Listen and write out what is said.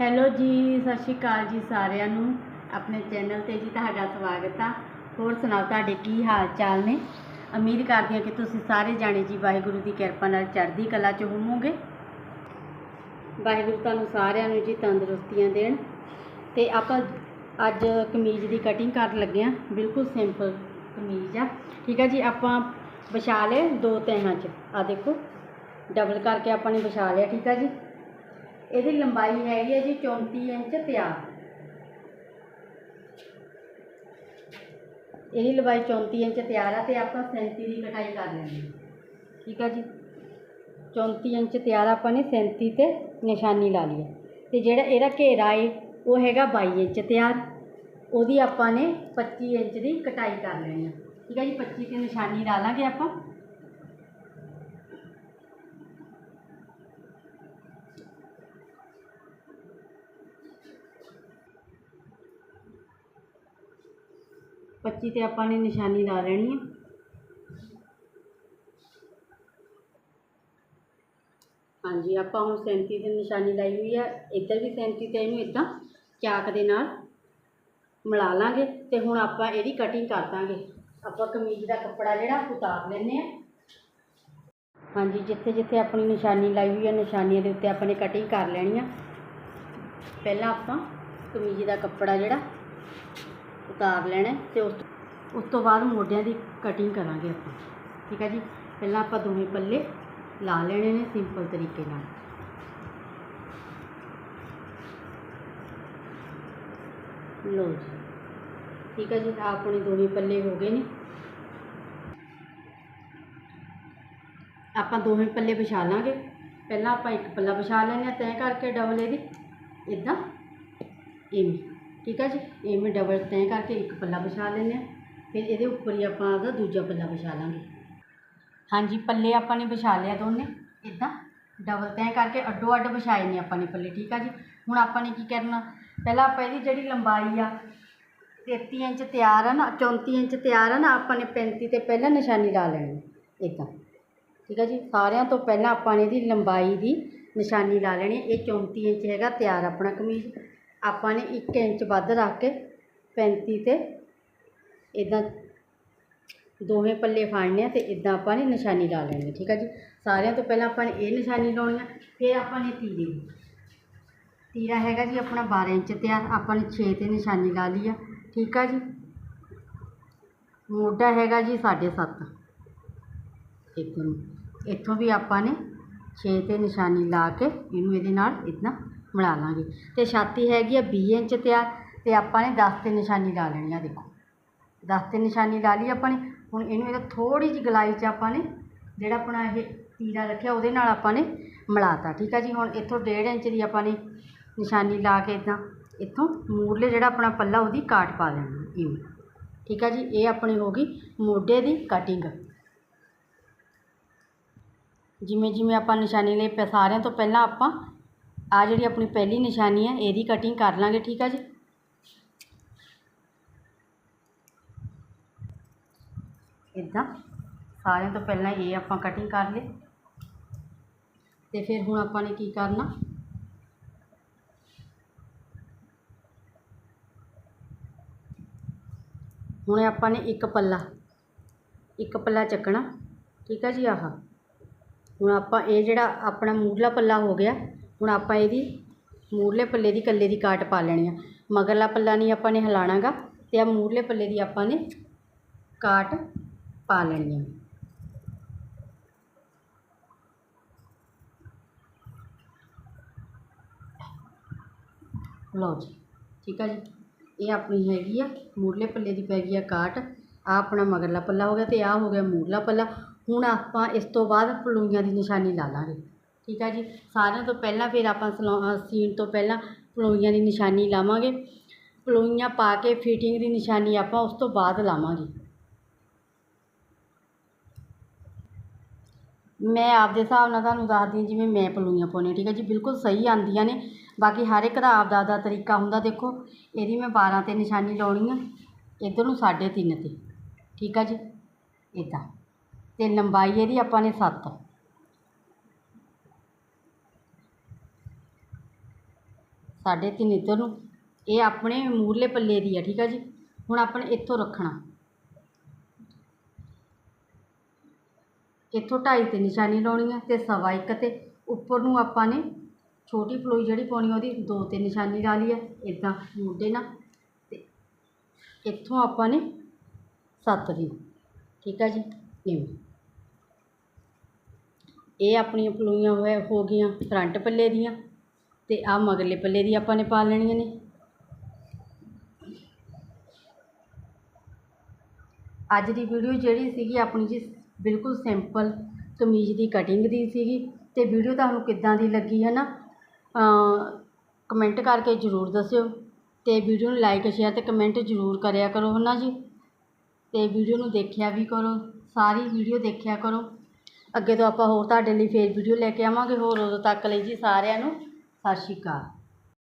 Hello ਜੀ, ਸਤਿ ਸ਼੍ਰੀ ਅਕਾਲ ਜੀ ਸਾਰਿਆਂ ਨੂੰ। ਆਪਣੇ ਚੈਨਲ ਤੇ ਜੀ ਤੁਹਾਡਾ ਸਵਾਗਤ ਆ। ਹੋਰ ਸੁਣਾਓ, ਤੁਹਾਡੇ ਕੀ ਹਾਲ ਚਾਲ ਨੇ? ਉਮੀਦ ਕਰਦੀ ਹਾਂ ਕਿ ਤੁਸੀਂ ਸਾਰੇ ਜਾਣੇ ਜੀ ਵਾਹਿਗੁਰੂ ਦੀ ਕਿਰਪਾ ਨਾਲ ਚੜ੍ਹਦੀ ਕਲਾ 'ਚ ਹੋਵੋਗੇ। ਵਾਹਿਗੁਰੂ ਤੁਹਾਨੂੰ ਸਾਰਿਆਂ ਨੂੰ ਜੀ ਤੰਦਰੁਸਤੀਆਂ ਦੇਣ। ਤੇ ਆਪਾਂ ਅੱਜ ਕਮੀਜ਼ ਦੀ ਕਟਿੰਗ ਕਰਨ ਲੱਗੇ ਆ। ਬਿਲਕੁਲ ਸਿੰਪਲ ਕਮੀਜ਼ ਆ। ਠੀਕ ਆ ਜੀ, ਆਪਾਂ ਵਿਛਾ ਲਏ ਦੋ ਤਹਿਾਂ 'ਚ। ਆ ਦੇਖੋ ਡਬਲ ਕਰਕੇ ਆਪਾਂ ਨੇ ਵਿਛਾ ਲਿਆ, ਠੀਕ ਆ ਜੀ। ਇਹਦੀ ਲੰਬਾਈ ਹੈਗੀ ਹੈ ਜੀ 34 ਇੰਚ ਤਿਆਰ ਇਹਦੀ ਲੰਬਾਈ 34 ਇੰਚ ਤਿਆਰ ਆ ਤੇ ਆਪਾਂ 37 ਦੀ ਕਟਾਈ ਕਰ ਲੈਣੀ ਠੀਕ ਹੈ ਜੀ? 34 ਇੰਚ ਤਿਆਰ ਆਪਾਂ ਨੇ 37 ਤੇ ਨਿਸ਼ਾਨੀ ਲਾ ਲਈ ਹੈ ਤੇ ਜਿਹੜਾ ਇਹਦਾ ਘੇਰਾ ਏ, ਉਹ ਹੈਗਾ 22 ਇੰਚ ਤਿਆਰ। ਉਹਦੀ ਆਪਾਂ ਨੇ 25 ਇੰਚ ਦੀ ਕਟਾਈ ਕਰ ਲੈਣੀ ਹੈ ਠੀਕ ਹੈ ਜੀ? 25 ਤੇ ਨਿਸ਼ਾਨੀ ਲਾ ਲਾਂਗੇ ਆਪਾਂ। ਪੱਚੀ ਤੇ ਆਪਾਂ ਨੇ ਨਿਸ਼ਾਨੀ ਲਾ ਲੈਣੀ ਹੈ ਹਾਂਜੀ, ਆਪਾਂ ਹੁਣ 37 ਤੇ ਨਿਸ਼ਾਨੀ ਲਾਈ ਹੋਈ ਹੈ ਇੱਧਰ ਵੀ 37 ਤੇ ਇਹਨੂੰ ਇਦਾਂ ਚਾਕ ਦੇ ਨਾਲ ਮਿਲਾ ਲਾਂਗੇ ਤੇ ਹੁਣ ਆਪਾਂ ਇਹਦੀ ਕਟਿੰਗ ਕਰ ਦਾਂਗੇ। ਆਪਾਂ ਕਮੀਜ਼ ਦਾ ਕੱਪੜਾ ਜਿਹੜਾ ਉਤਾਰ ਲੈਂਦੇ ਆ। ਹਾਂਜੀ, ਜਿੱਥੇ ਜਿੱਥੇ ਆਪਣੀ ਨਿਸ਼ਾਨੀ ਲਾਈ ਹੋਈ ਹੈ ਨਿਸ਼ਾਨੀਆਂ ਦੇ ਉੱਤੇ ਆਪਾਂ ਨੇ ਕਟਿੰਗ ਕਰ ਲੈਣੀ ਆ। ਪਹਿਲਾਂ ਆਪਾਂ ਕਮੀਜ਼ ਦਾ ਕੱਪੜਾ ਜਿਹੜਾ ਉਤਾਰ ਲੈਣਾ ਹੈ ਤੇ ਉਸ ਉਸ ਤੋਂ ਬਾਅਦ ਮੋਢਿਆਂ ਦੀ ਕਟਿੰਗ ਕਰਾਂਗੇ ਆਪਾਂ। ਠੀਕ ਹੈ ਜੀ? ਪਹਿਲਾਂ ਆਪਾਂ ਦੋਵੇਂ ਪੱਲੇ ਲਾ ਲੈਣੇ ਨੇ ਸਿੰਪਲ ਤਰੀਕੇ ਨਾਲ। ਲੋ ਜੀ। ਠੀਕ ਹੈ ਜੀ? ਆਪਣੇ ਦੋਵੇਂ ਪੱਲੇ ਹੋ ਗਏ ਨੇ। ਆਪਾਂ ਦੋਵੇਂ ਪੱਲੇ ਵਿਛਾ ਲਾਂਗੇ। ਪਹਿਲਾਂ ਆਪਾਂ ਇੱਕ ਪੱਲਾ ਵਿਛਾ ਲੈਂਦੇ ਹਾਂ ਤੈਅ ਕਰਕੇ ਡਬਲ ਇਹਦੀ। ਇਦਾਂ ਇਵੇਂ। ਠੀਕ ਹੈ ਜੀ? ਇਵੇਂ ਡਬਲ ਤੈਅ ਕਰਕੇ ਇੱਕ ਪੱਲਾ ਵਿਛਾ ਲੈਂਦੇ ਹਾਂ। ਫਿਰ ਇਹਦੇ ਉੱਪਰ ਹੀ ਆਪਾਂ ਉਹਦਾ ਦੂਜਾ ਪੱਲਾ ਵਿਛਾ ਲਾਂਗੇ। ਹਾਂਜੀ, ਪੱਲੇ ਆਪਾਂ ਨੇ ਵਿਛਾ ਲਿਆ ਦੋਨੇ। ਇਦਾਂ ਡਬਲ ਤੈਅ ਕਰਕੇ ਅੱਡੋ ਅੱਡ ਵਿਛਾਏ ਨੇ ਆਪਾਂ ਨੇ ਪੱਲੇ, ਠੀਕ ਆ ਜੀ? ਹੁਣ ਆਪਾਂ ਨੇ ਕੀ ਕਰਨਾ? ਪਹਿਲਾਂ ਆਪਾਂ ਇਹਦੀ ਜਿਹੜੀ ਲੰਬਾਈ ਆ 33 ਇੰਚ ਤਿਆਰ ਆ ਨਾ 34 ਇੰਚ ਤਿਆਰ ਆ ਨਾ, ਆਪਾਂ ਨੇ 35 ਤੇ ਪਹਿਲਾਂ ਨਿਸ਼ਾਨੀ ਲਾ ਲੈਣੀ ਇਦਾਂ ਠੀਕ ਆ ਜੀ? ਸਾਰਿਆਂ ਤੋਂ ਪਹਿਲਾਂ ਆਪਾਂ ਨੇ ਇਹਦੀ ਲੰਬਾਈ ਦੀ ਨਿਸ਼ਾਨੀ ਲਾ ਲੈਣੀ, ਇਹ 34 ਇੰਚ ਹੈਗਾ ਤਿਆਰ ਆਪਣਾ ਕਮੀਜ਼। ਆਪਾਂ ਨੇ 1 ਇੰਚ ਵੱਧ ਰੱਖ ਕੇ 35 ਤੇ ਇਦਾਂ ਦੋਵੇਂ ਪੱਲੇ ਫਾੜਨੇ ਆ ਤੇ ਇਦਾਂ ਆਪਾਂ ਨੇ ਨਿਸ਼ਾਨੀ ਲਾ ਲੈਣੀ ਠੀਕ ਹੈ ਜੀ? ਸਾਰਿਆਂ ਤੋਂ ਪਹਿਲਾਂ ਆਪਾਂ ਨੇ ਇਹ ਨਿਸ਼ਾਨੀ ਲਾਉਣੀ ਆ, ਫਿਰ ਆਪਾਂ ਨੇ ਤੀਰੇ। ਦੀ ਤੀਰਾ ਹੈਗਾ ਜੀ ਆਪਣਾ 12 ਇੰਚ ਤਿਆਰ, ਆਪਾਂ ਨੇ 6 ਤੇ ਨਿਸ਼ਾਨੀ ਲਾ ਲਈ ਆ, ਠੀਕ ਆ ਜੀ? ਮੋਢਾ ਹੈਗਾ ਜੀ 7.5 ਇੱਥੋਂ ਨੂੰ। ਇੱਥੋਂ ਵੀ ਆਪਾਂ ਨੇ 6 ਤੇ ਨਿਸ਼ਾਨੀ ਲਾ ਕੇ ਇਹਨੂੰ ਇਹਦੇ ਨਾਲ ਇਦਾਂ ਮਿਲਾ ਲਾਂਗੇ। ਅਤੇ ਛਾਤੀ ਹੈਗੀ ਆ ਵੀਹ ਇੰਚ 'ਤੇ ਆ ਅਤੇ ਆਪਾਂ ਨੇ ਦਸ ਤੇ ਨਿਸ਼ਾਨੀ ਲਾ ਲੈਣੀ ਆ ਦੇਖੋ। ਦਸ ਤੇ ਨਿਸ਼ਾਨੀ ਲਾ ਲਈ ਆਪਾਂ ਨੇ। ਹੁਣ ਇਹਨੂੰ ਇਹਦਾ ਥੋੜ੍ਹੀ ਜਿਹੀ ਗਲਾਈ 'ਚ ਆਪਾਂ ਨੇ ਜਿਹੜਾ ਆਪਣਾ ਇਹ ਤੀਰਾ ਰੱਖਿਆ ਉਹਦੇ ਨਾਲ ਆਪਾਂ ਨੇ ਮਿਲਾਤਾ, ਠੀਕ ਆ ਜੀ? ਹੁਣ ਇੱਥੋਂ ਡੇਢ ਇੰਚ ਦੀ ਆਪਾਂ ਨੇ ਨਿਸ਼ਾਨੀ ਲਾ ਕੇ ਇੱਦਾਂ ਇੱਥੋਂ ਮੂਰਲੇ ਜਿਹੜਾ ਆਪਣਾ ਪੱਲਾ ਉਹਦੀ ਕਾਟ ਪਾ ਲੈਣੀ ਇਵੇਂ ਠੀਕ ਆ ਜੀ? ਇਹ ਆਪਣੀ ਹੋ ਗਈ ਮੋਢੇ ਦੀ ਕਟਿੰਗ ਜਿਵੇਂ ਜਿਵੇਂ ਆਪਾਂ ਨਿਸ਼ਾਨੀ ਲਈ ਪ- ਸਾਰਿਆਂ ਤੋਂ ਪਹਿਲਾਂ ਆਪਾਂ ਆ ਜਿਹੜੀ ਆਪਣੀ ਪਹਿਲੀ ਨਿਸ਼ਾਨੀ ਹੈ ਇਹਦੀ ਕਟਿੰਗ ਕਰ ਲਾਂਗੇ, ਠੀਕ ਆ ਜੀ? ਇਦਾਂ ਸਾਰਿਆਂ ਤੋਂ ਪਹਿਲਾਂ ਇਹ ਆਪਾਂ ਕਟਿੰਗ ਕਰ ਲਈ। ਤੇ ਫਿਰ ਹੁਣ ਆਪਾਂ ਨੇ ਕੀ ਕਰਨਾ? ਹੁਣ ਆਪਾਂ ਨੇ ਇੱਕ ਪੱਲਾ ਇੱਕ ਪੱਲਾ ਚੱਕਣਾ, ਠੀਕ ਆ ਜੀ ਆਹ। ਹੁਣ ਆਪਾਂ ਇਹ ਜਿਹੜਾ ਆਪਣਾ ਮੂਰਲਾ ਪੱਲਾ ਹੋ ਗਿਆ ਹੁਣ ਆਪਾਂ ਇਹਦੀ ਮੂਰਲੇ ਪੱਲੇ ਦੀ ਇਕੱਲੇ ਦੀ ਕਾਟ ਪਾ ਲੈਣੀ ਆ। ਮਗਰਲਾ ਪੱਲਾ ਨਹੀਂ ਆਪਾਂ ਨੇ ਹਿਲਾਣਾਗਾ ਅਤੇ ਆ ਮੂਰਲੇ ਪੱਲੇ ਦੀ ਆਪਾਂ ਨੇ ਕਾਟ ਪਾ ਲੈਣੀ ਆ। ਲਓ ਜੀ, ਠੀਕ ਆ ਜੀ। ਇਹ ਆਪਣੀ ਹੈਗੀ ਆ, ਮੂਰਲੇ ਪੱਲੇ ਦੀ ਪੈ ਗਈ ਆ ਕਾਟ। ਆ ਆਪਣਾ ਮਗਰਲਾ ਪੱਲਾ ਹੋ ਗਿਆ ਤੇ ਆ ਹੋ ਗਿਆ ਮੂਰਲਾ ਪੱਲਾ। ਹੁਣ ਆਪਾਂ ਇਸ ਤੋਂ ਬਾਅਦ ਪਲੂਈਆਂ ਦੀ ਨਿਸ਼ਾਨੀ ਲਾ ਲਾਂਗੇ। ਠੀਕ ਆ ਜੀ? ਸਾਰਿਆਂ ਤੋਂ ਪਹਿਲਾਂ ਫਿਰ ਆਪਾਂ ਸਲਾ ਸੀਨ ਤੋਂ ਪਹਿਲਾਂ ਪਲੋਈਆਂ ਦੀ ਨਿਸ਼ਾਨੀ ਲਾਵਾਂਗੇ। ਪਲੋਈਆਂ ਪਾ ਕੇ ਫਿਟਿੰਗ ਦੀ ਨਿਸ਼ਾਨੀ ਆਪਾਂ ਉਸ ਤੋਂ ਬਾਅਦ ਲਾਵਾਂਗੇ। ਮੈਂ ਆਪਦੇ ਹਿਸਾਬ ਨਾਲ ਤੁਹਾਨੂੰ ਦੱਸਦੀ ਹਾਂ ਜਿਵੇਂ ਮੈਂ ਪਲੂਈਆਂ ਪਾਉਂਦੀ ਠੀਕ ਹੈ ਜੀ? ਬਿਲਕੁਲ ਸਹੀ ਆਉਂਦੀਆਂ ਨੇ। ਬਾਕੀ ਹਰ ਇੱਕ ਦਾ ਆਪਦਾ ਆਪਦਾ ਤਰੀਕਾ ਹੁੰਦਾ, ਦੇਖੋ। ਇਹਦੀ ਮੈਂ 12 ਤੇ ਨਿਸ਼ਾਨੀ ਲਾਉਣੀ ਆ। ਇੱਧਰ ਨੂੰ 3.5 ਤੇ। ਠੀਕ ਆ ਜੀ? ਇੱਦਾਂ ਤੇ ਲੰਬਾਈ ਇਹਦੀ ਆਪਾਂ ਨੇ 7 ਸਾਢੇ ਤਿੰਨ ਇੱਧਰ ਨੂੰ, ਇਹ ਆਪਣੇ ਮੂਰਲੇ ਪੱਲੇ ਦੀ ਆ, ਠੀਕ ਆ ਜੀ? ਹੁਣ ਆਪਾਂ ਨੇ ਇੱਥੋਂ ਰੱਖਣਾ। ਇੱਥੋਂ ਢਾਈ ਤੇ ਨਿਸ਼ਾਨੀ ਲਾਉਣੀ ਹੈ ਤੇ ਸਵਾ ਇੱਕ ਤੇ ਉੱਪਰ ਨੂੰ ਆਪਾਂ ਨੇ ਛੋਟੀ ਪਲੋਈ ਜਿਹੜੀ ਪਾਉਣੀ ਉਹਦੀ ਦੋ ਤੇ ਨਿਸ਼ਾਨੀ ਲਾ ਲਈ ਹੈ ਇਦਾਂ ਮੋਢੇ ਨਾਲ ਤੇ ਇੱਥੋਂ ਆਪਾਂ ਨੇ ਸੱਤ ਦੀ, ਠੀਕ ਆ ਜੀ? ਇਵੇਂ ਇਹ ਆਪਣੀਆਂ ਪਲੋਈਆਂ ਹੋਇਆ ਹੋ ਗਈਆਂ ਫਰੰਟ ਪੱਲੇ ਦੀਆਂ। ਤੇ ਆ ਮਗਰਲੇ ਪੱਲੇ ਦੀ ਆਪਾਂ ਨੇ ਪਾ ਲੈਣੀਆਂ ਨੇ। ਅੱਜ ਦੀ ਵੀਡੀਓ ਜਿਹੜੀ ਸੀਗੀ ਆਪਣੀ ਜੀ ਬਿਲਕੁਲ ਸਿੰਪਲ ਕਮੀਜ਼ ਦੀ ਕਟਿੰਗ ਦੀ ਸੀਗੀ ਤੇ ਵੀਡੀਓ ਤੁਹਾਨੂੰ ਕਿੱਦਾਂ ਦੀ ਲੱਗੀ ਹੈ ਨਾ ਕਮੈਂਟ ਕਰਕੇ ਜ਼ਰੂਰ ਦੱਸਿਓ ਤੇ ਵੀਡੀਓ ਨੂੰ ਲਾਈਕ ਸ਼ੇਅਰ ਤੇ ਕਮੈਂਟ ਜ਼ਰੂਰ ਕਰਿਆ ਕਰੋ ਹੈ ਨਾ ਜੀ। ਤੇ ਵੀਡੀਓ ਨੂੰ ਦੇਖਿਆ ਵੀ ਕਰੋ, ਸਾਰੀ ਵੀਡੀਓ ਦੇਖਿਆ ਕਰੋ। ਅੱਗੇ ਤੋਂ ਆਪਾਂ ਹੋਰ ਤੁਹਾਡੇ ਲਈ ਫੇਰ ਵੀਡੀਓ ਲੈ ਕੇ ਆਵਾਂਗੇ, ਹੋਰ ਉਦੋਂ ਤੱਕ ਲਈ ਜੀ ਸਾਰਿਆਂ ਨੂੰ। ਸਤਿ ਸ਼੍ਰੀ ਅਕਾਲ।